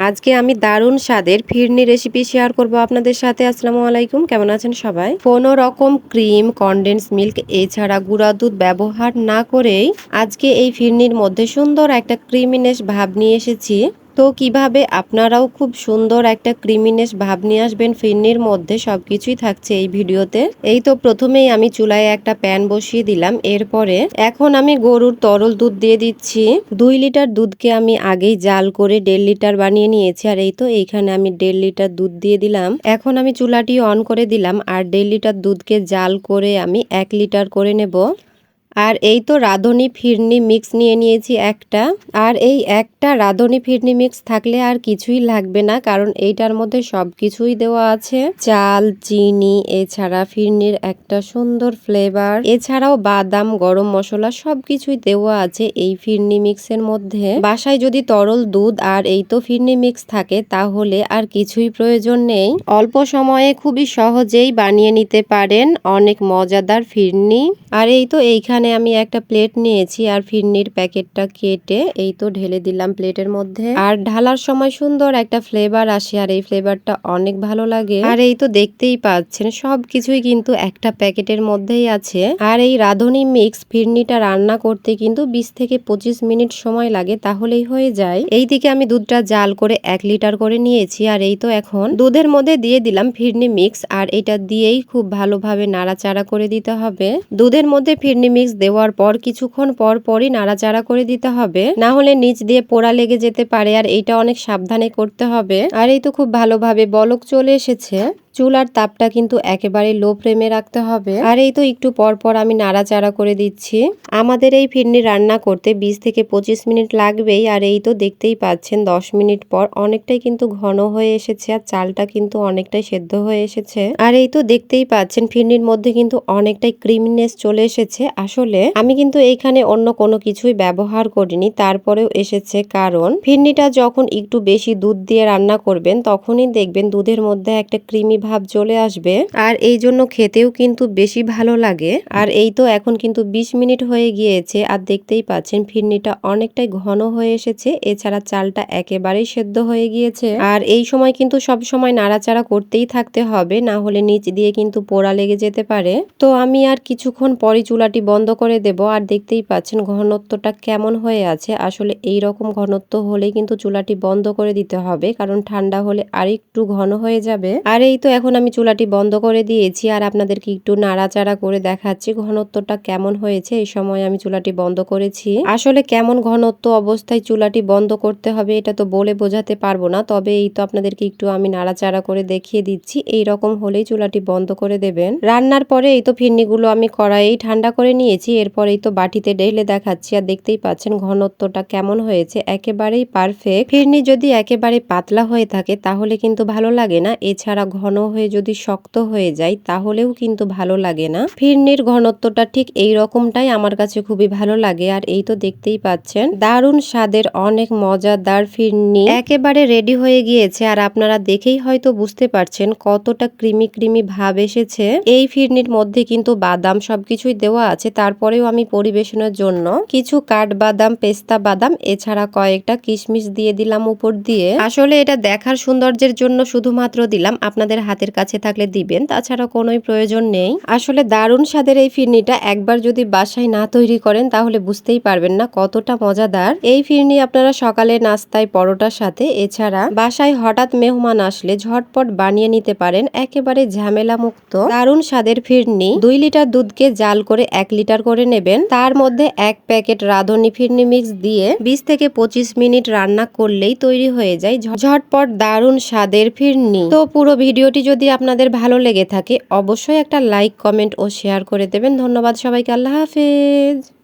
আজকে আমি দারুণ স্বাদের ফিরনি রেসিপি শেয়ার করব আপনাদের সাথে। আসসালামু আলাইকুম, কেমন আছেন সবাই? কোনো রকম ক্রিম কনডেন্স মিল্ক এছাড়া গুঁড়া দুধ ব্যবহার না করেই আজকে এই ফিরনির মধ্যে সুন্দর একটা ক্রিমিনেস ভাব নিয়ে এসেছি। তো কীভাবে আপনারাও খুব সুন্দর একটা ক্রিমিনেস ভাব নিয়ে আসবেন, ফিরনির মধ্যে সবকিছুই থাকছে এই ভিডিওতে। এই তো প্রথমেই আমি চুলায় একটা প্যান বসিয়ে দিলাম। এরপরে এখন আমি গরুর তরল দুধ দিয়ে দিচ্ছি। দুই লিটার দুধকে আমি আগেই জাল করে দেড় লিটার বানিয়ে নিয়েছি। আর এই তো এইখানে আমি দেড় লিটার দুধ দিয়ে দিলাম। এখন আমি চুলাটি অন করে দিলাম। আর দেড় লিটার দুধকে জাল করে আমি এক লিটার করে নেব। আর এই তো রাঁধুনি ফিরনি মিক্স নিয়ে নিয়েছি একটা। আর এই একটা রাঁধুনি ফিরনি মিক্স থাকলে আর কিছুই লাগবে না, কারণ এইটার মধ্যে সব কিছুই দেওয়া আছে। চাল, চিনি, এছাড়া ফিরনির একটা সুন্দর ফ্লেভার এছাড়াও বাদাম, গরম মশলা সব কিছুই দেওয়া আছে এই ফিরনি মিক্সের মধ্যে। বাসায় যদি তরল দুধ আর এই তো ফিরনি মিক্স থাকে, তাহলে আর কিছুই প্রয়োজন নেই। অল্প সময়ে খুবই সহজেই বানিয়ে নিতে পারেন অনেক মজাদার ফিরনি। আর এই তো এইখানে এখানে আমি একটা প্লেট নিয়েছি আর ফিরনির প্যাকেটটা কেটে এই তো ঢেলে দিলাম প্লেটের মধ্যে। আর ঢালার সময় সুন্দর একটা ফ্লেভার আসে আর এই ফ্লেভারটা অনেক ভালো লাগে। আর এই তো দেখতেই পাচ্ছেন সব কিছুই কিন্তু একটা প্যাকেটের মধ্যেই আছে। আর এই রাঁধুনি মিক্স ফিরনিটা রান্না করতে কিন্তু বিশ থেকে পঁচিশ মিনিট সময় লাগে, তাহলেই হয়ে যায়। এই দিকে আমি দুধটা জাল করে এক লিটার করে নিয়েছি আর এই তো এখন দুধের মধ্যে দিয়ে দিলাম ফিরনি মিক্স আর এটা দিয়েই খুব ভালোভাবে নাড়াচাড়া করে দিতে হবে। দুধের মধ্যে ফিরনি মিক্স মরিচ দেওয়ার পর কিছুক্ষণ পর পরই নাড়াচাড়া করে দিতে হবে। না হলে নিচ দিয়ে পোড়া লেগে যেতে পারে, আর এইটা অনেক সাবধানে করতে হবে। আর এই তো খুব ভালোভাবে বলক চলে এসেছে। চুলার তাপটা কিন্তু একেবারে লো ফ্লেমে রাখতে হবে। আর এই তো একটু পর পর আমি নাড়াচাড়া করে দিচ্ছি। আমাদের এই ফিরনি রান্না করতে বিশ থেকে পঁচিশ মিনিট লাগবেই, আর এই তো দেখতেই পাচ্ছেন দশ মিনিট পর অনেকটাই কিন্তু ঘন হয়ে এসেছে, আর চালটা কিন্তু অনেকটাই সেদ্ধ হয়ে এসেছে। আর এই তো দেখতেই পাচ্ছেন ফিরনির মধ্যে কিন্তু অনেকটাই ক্রিমিনেস চলে এসেছে। আসলে আমি কিন্তু এইখানে অন্য কোনো কিছুই ব্যবহার করিনি, তারপরেও এসেছে কারণ ফিরনিটা যখন একটু বেশি দুধ দিয়ে রান্না করবেন, তখনই দেখবেন দুধের মধ্যে একটা ক্রিমি ভাব চলে আসবে। আর এই জন্য খেতেও কিন্তু বেশি ভালো লাগে। আর এই তো এখন কিন্তু ২০ মিনিট হয়ে গিয়েছে, আর দেখতেই পাচ্ছেন ফিরনিটা অনেকটাই ঘন হয়ে এসেছে। এছাড়া চালটা একেবারেই সেদ্ধ হয়ে গিয়েছে। আর এই সময় কিন্তু সব সময় নাড়াচাড়া করতেই থাকতে হবে, না হলে নিচ দিয়ে কিন্তু পোড়া লেগে যেতে পারে। তো আমি আর কিছুক্ষণ পরে চুলাটি বন্ধ করে দেব, আর দেখতেই পাচ্ছেন ঘনত্বটা কেমন হয়ে আছে। আসলে এই রকম ঘনত্ব হলে কিন্তু চুলাটি বন্ধ করে দিতে হবে, কারণ ঠান্ডা হলে আর একটু ঘন হয়ে যাবে। আর এই তো এখন আমি চুলাটি বন্ধ করে দিয়েছি আর আপনাদেরকে একটু নাড়াচাড়া করে দেখাচ্ছি ঘনত্বটা কেমন হয়েছে। এই সময় আমি চুলাটি বন্ধ করেছি। আসলে কেমন ঘনত্ব অবস্থায় চুলাটি বন্ধ করতে হবে এটা তো বলে বোঝাতে পারব না, তবে এই তো আপনাদেরকে একটু আমি নাড়াচাড়া করে দেখিয়ে দিচ্ছি। এই রকম হলেই চুলাটি বন্ধ করে দেবেন। রান্নার পরে এই তো ফিরনিগুলো আমি কড়াই ঠান্ডা করে নিয়েছি, এরপর এই তো বাটিতে ঢেলে দেখাচ্ছি আর দেখতেই পাচ্ছেন ঘনত্বটা কেমন হয়েছে, একেবারেই পারফেক্ট ফিরনি যদি একেবারে পাতলা হয়ে থাকে তাহলে কিন্তু ভালো লাগে না, এছাড়া ঘন হয়ে যদি শক্ত হয়ে যায় তাহলেও কিন্তু ভালো লাগে না। ফিরনির ঘনত্বটা ঠিক এই রকমটাই আমার কাছে খুবই ভালো লাগে, আর এই তো দেখতেই পাচ্ছেন। দারুণ স্বাদের অনেক মজাদার ফিরনি একেবারে রেডি হয়ে গিয়েছে, আর আপনারা দেখেই হয়তো বুঝতে পারছেন কতটা ক্রিমি ক্রিমি ভাব এসেছে। এই ফিরনির মধ্যে কিন্তু বাদাম সবকিছুই দেওয়া আছে, তারপরেও আমি পরিবেশনের জন্য কিছু কাঠ বাদাম পেস্তা বাদাম, এছাড়া কয়েকটা কিশমিশ দিয়ে দিলাম উপর দিয়ে। আসলে এটা দেখার সৌন্দর্যের জন্য শুধুমাত্র দিলাম, আপনাদের হাতের কাছে থাকলে দিবেন, তাছাড়া কোনোই প্রয়োজন নেই। আসলে দারুণ স্বাদের এই ফিরনিটা একবার যদি বাসায় না তৈরি করেন, তাহলে বুঝতেই পারবেন না কতটা মজাদার। এই ফিরনি আপনারা সকালে নাস্তায়, পরোটার সাথে, এছাড়া বাসায় হঠাৎ মেহমান আসলে ঝটপট বানিয়ে নিতে পারেন, একেবারে ঝামেলা মুক্ত দারুণ স্বাদের ফিরনি, দুই লিটার দুধকে জাল করে এক লিটার করে নেবেন। তার মধ্যে এক প্যাকেট রাঁধুনি ফিরনি মিক্স দিয়ে বিশ থেকে পঁচিশ মিনিট রান্না করলেই তৈরি হয়ে যায় ঝটপট দারুণ স্বাদের ফিরনি। তো পুরো ভিডিওটি যদি আপনাদের ভালো লেগে থাকে, অবশ্যই একটা লাইক, কমেন্ট ও শেয়ার করে দেবেন। ধন্যবাদ সবাইকে, আল্লাহ হাফেজ।